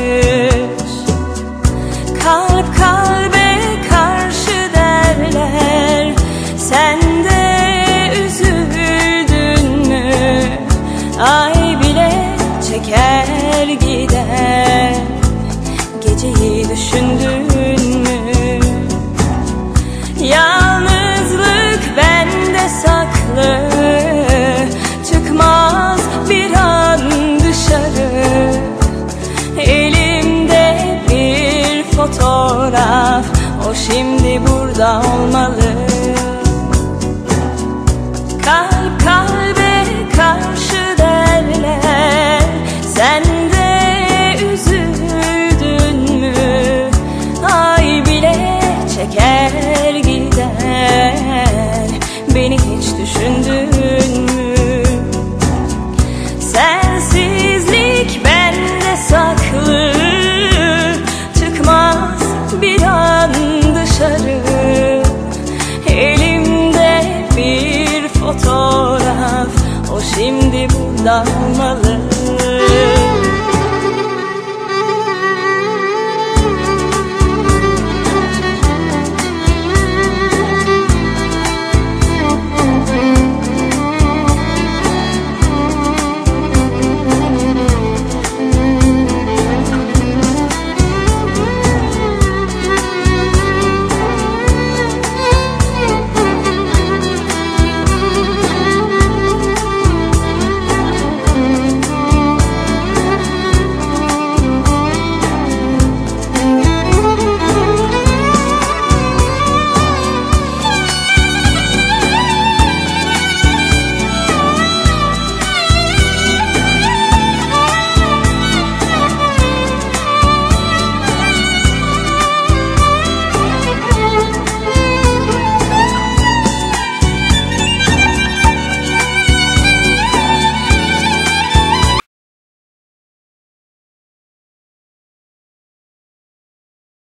Yeah. Fotoğraf. O şimdi burada olmalı. Kalp kalbe karşı derler. Sen de üzüldün mü? Ay bile çeker gider. Beni hiç düşündün mü 那么累